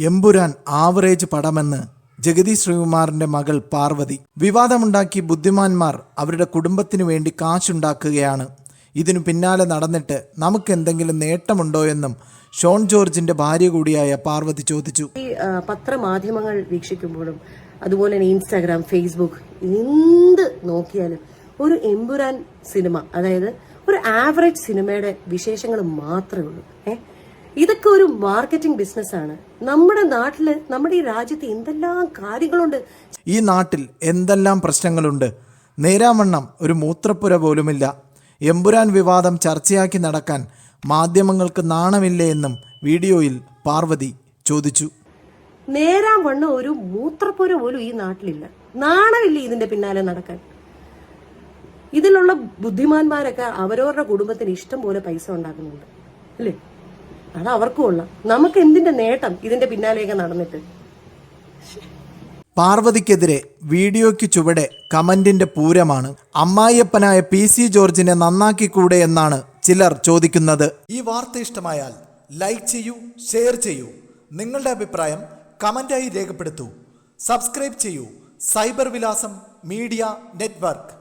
Empuraan average പടമെന്ന് ജഗതി ശ്രീകുമാറിന്റെ മകൾ പാർവതി. വിവാദമുണ്ടാക്കി ബുദ്ധിമാന്മാർ അവരുടെ കുടുംബത്തിനു വേണ്ടി കാശുണ്ടാക്കുകയാണ്. ഇതിനു പിന്നാലെ നടന്നിട്ട് നമുക്ക് എന്തെങ്കിലും നേട്ടമുണ്ടോ എന്നും ഷോൺ ജോർജിന്റെ ഭാര്യ കൂടിയായ പാർവതി ചോദിച്ചു. ഈ പത്രമാധ്യമങ്ങൾ വീക്ഷിക്കുമ്പോഴും അതുപോലെ തന്നെ ഇൻസ്റ്റാഗ്രാം ഫേസ്ബുക്ക് എന്ത് നോക്കിയാലും ഒരു എമ്പുരാൻ സിനിമ അതായത് ഒരു ആവറേജ് സിനിമയുടെ വിശേഷങ്ങൾ മാത്രമേ ഉള്ളൂ. ഏ? ഇതൊക്കെ ഒരു മാർക്കറ്റിംഗ് ബിസിനസ്സാണ് നമ്മുടെ നാട്ടിൽ നമ്മുടെ ഈ രാജ്യത്ത് എന്തെല്ലാം കാര്യങ്ങളുണ്ട്? ഈ നാട്ടിൽ എന്തെല്ലാം പ്രശ്നങ്ങളുണ്ട്? നേരാവണ്ണം ഒരു മൂത്രപ്പുര പോലുമില്ല. എമ്പുരാൻ വിവാദം ചർച്ചയാക്കി നടക്കാൻ മാധ്യമങ്ങൾക്ക് നാണമില്ലേ എന്നും വീഡിയോയിൽ പാർവതി ചോദിച്ചു. നേരാൻ വണ്ണം ഒരു മൂത്രപ്പുര പോലും ഈ നാട്ടിലില്ല. നാണമില്ല ഇതിന്റെ പിന്നാലെ നടക്കാൻ? ഇതിലുള്ള ബുദ്ധിമാന്മാരൊക്കെ അവരവരുടെ കുടുംബത്തിന് ഇഷ്ടം പോലെ പൈസ ഉണ്ടാക്കുന്നുണ്ട്. അല്ലേ? അത് അവർക്കും ഉള്ള. നമുക്ക് എന്തിന്റെ നേട്ടം ഇതിന്റെ പിന്നാലെയൊക്കെ നടന്നിട്ട്? പാർവതിക്കെതിരെ വീഡിയോയ്ക്ക് ചുവടെ കമന്റിന്റെ പൂരമാണ് അമ്മായിയപ്പനായ പി സി ജോർജിനെ നന്നാക്കിക്കൂടെ എന്നാണ് ചിലർ ചോദിക്കുന്നത്. ഈ വാർത്ത ഇഷ്ടമായാൽ ലൈക്ക് ചെയ്യൂ ഷെയർ ചെയ്യൂ. നിങ്ങളുടെ അഭിപ്രായം കമന്റായി രേഖപ്പെടുത്തൂ. സബ്സ്ക്രൈബ് ചെയ്യൂ. സൈബർ വിലാസം മീഡിയ നെറ്റ്വർക്ക്.